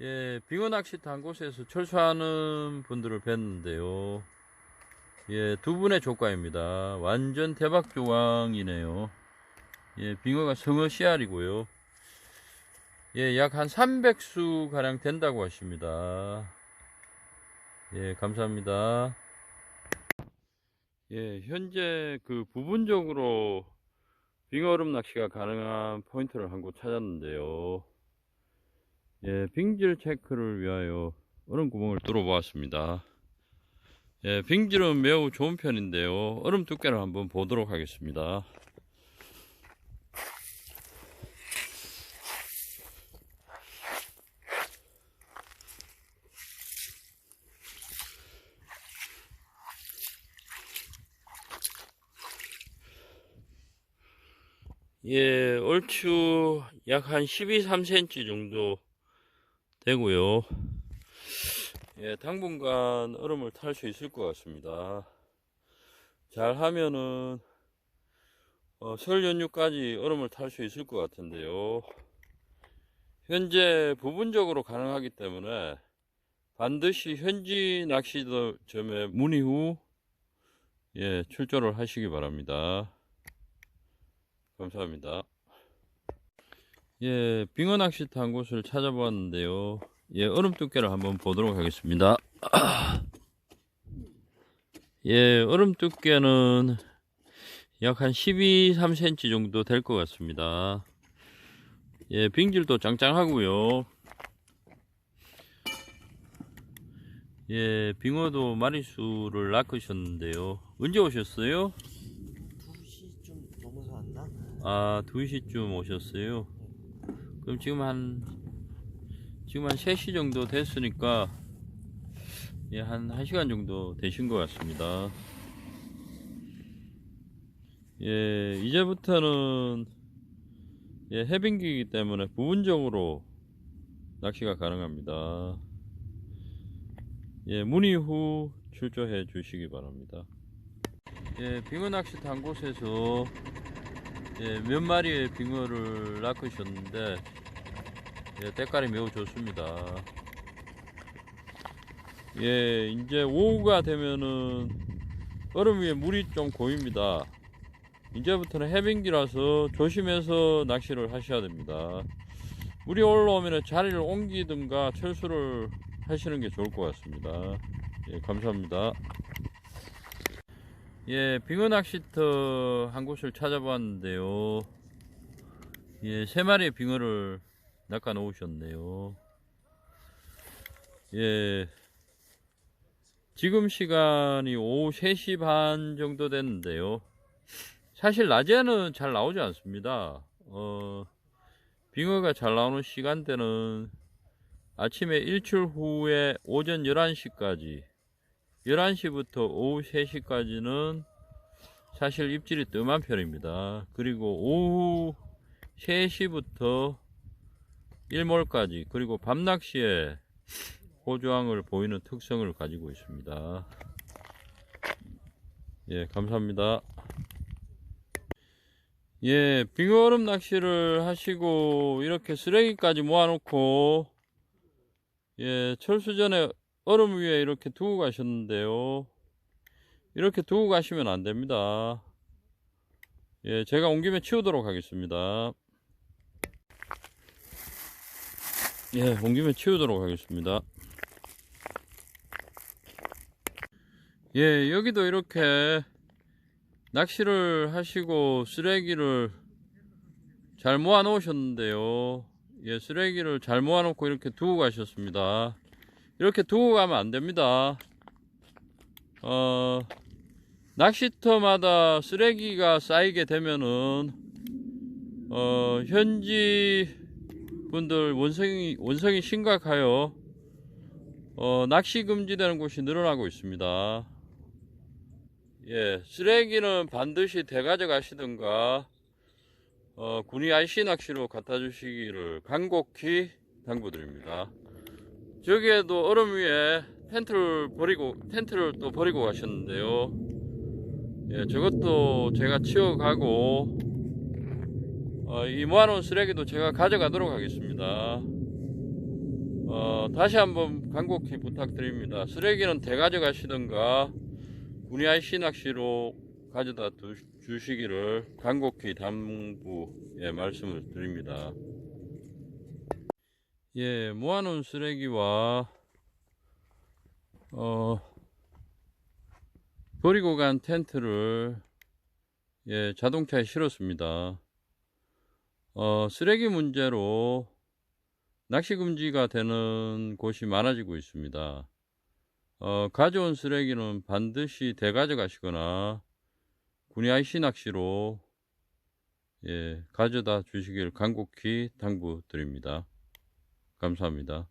예, 빙어 낚시터 한 곳에서 철수하는 분들을 뵀는데요. 예, 두 분의 조과입니다. 완전 대박 조항이네요. 예, 빙어가 성어 씨알이고요. 예, 약 한 300수 가량 된다고 하십니다. 예, 감사합니다. 예, 현재 그 부분적으로 빙어름 낚시가 가능한 포인트를 한 곳 찾았는데요. 예, 빙질 체크를 위하여 얼음 구멍을 뚫어 보았습니다. 예, 빙질은 매우 좋은 편인데요. 얼음 두께를 한번 보도록 하겠습니다. 예, 얼추 약 한 12, 3cm 정도 되고요. 예, 당분간 얼음을 탈 수 있을 것 같습니다. 잘 하면은 어, 설 연휴까지 얼음을 탈 수 있을 것 같은데요. 현재 부분적으로 가능하기 때문에 반드시 현지 낚시점에 문의 후 예, 출조를 하시기 바랍니다. 감사합니다. 예, 빙어 낚시터 한 곳을 찾아보았는데요. 예, 얼음 두께를 한번 보도록 하겠습니다. 예, 얼음 두께는 약 한 12, 3cm 정도 될 것 같습니다. 예, 빙질도 짱짱하고요. 예, 빙어도 마리수를 낚으셨는데요. 언제 오셨어요? 2시쯤 넘어서 왔나? 아, 2시쯤 오셨어요. 그럼 지금 한, 지금 한 3시 정도 됐으니까, 예, 한 1시간 정도 되신 것 같습니다. 예, 이제부터는, 예, 해빙기이기 때문에 부분적으로 낚시가 가능합니다. 예, 문의 후 출조해 주시기 바랍니다. 예, 빙어 낚시터 한 곳에서 예, 몇 마리의 빙어를 낚으셨는데 예, 때깔이 매우 좋습니다. 예, 이제 오후가 되면은 얼음 위에 물이 좀 고입니다. 이제부터는 해빙기라서 조심해서 낚시를 하셔야 됩니다. 물이 올라오면 자리를 옮기든가 철수를 하시는 게 좋을 것 같습니다. 예, 감사합니다. 예, 빙어 낚시터 한 곳을 찾아봤는데요. 예, 세 마리의 빙어를 낚아 놓으셨네요. 예, 지금 시간이 오후 3시 반 정도 됐는데요. 사실 낮에는 잘 나오지 않습니다. 어, 빙어가 잘 나오는 시간대는 아침에 일출 후에 오전 11시까지 11시부터 오후 3시까지는 사실 입질이 뜸한 편입니다. 그리고 오후 3시부터 일몰까지 그리고 밤낚시에 호주항을 보이는 특성을 가지고 있습니다. 예, 감사합니다. 예, 빙어얼음 낚시를 하시고 이렇게 쓰레기까지 모아놓고 예, 철수 전에 얼음 위에 이렇게 두고 가셨는데요. 이렇게 두고 가시면 안 됩니다. 예, 제가 온 김에 치우도록 하겠습니다. 예, 온 김에 치우도록 하겠습니다. 예, 여기도 이렇게 낚시를 하시고 쓰레기를 잘 모아 놓으셨는데요. 예, 쓰레기를 잘 모아 놓고 이렇게 두고 가셨습니다. 이렇게 두고 가면 안 됩니다. 어, 낚시터마다 쓰레기가 쌓이게 되면은, 어, 현지 분들 원성이, 원성이 심각하여, 어, 낚시 금지되는 곳이 늘어나고 있습니다. 예, 쓰레기는 반드시 대가져 가시든가, 어, 군이 IC 낚시로 갖다 주시기를 간곡히 당부드립니다. 저기에도 얼음 위에 텐트를 버리고 텐트를 또 버리고 가셨는데요. 예, 저것도 제가 치워가고 어, 이 모아놓은 쓰레기도 제가 가져가도록 하겠습니다. 어, 어, 다시 한번 간곡히 부탁드립니다. 쓰레기는 대가져가시던가 군이아이 씨낚시로 가져다 두, 주시기를 간곡히 당부에 말씀을 드립니다. 예, 모아놓은 쓰레기와 어, 버리고 간 텐트를 예, 자동차에 실었습니다. 어, 쓰레기 문제로 낚시 금지가 되는 곳이 많아지고 있습니다. 어, 가져온 쓰레기는 반드시 대가져가시거나 군이 IC 낚시로 예, 가져다 주시길 간곡히 당부드립니다. 감사합니다.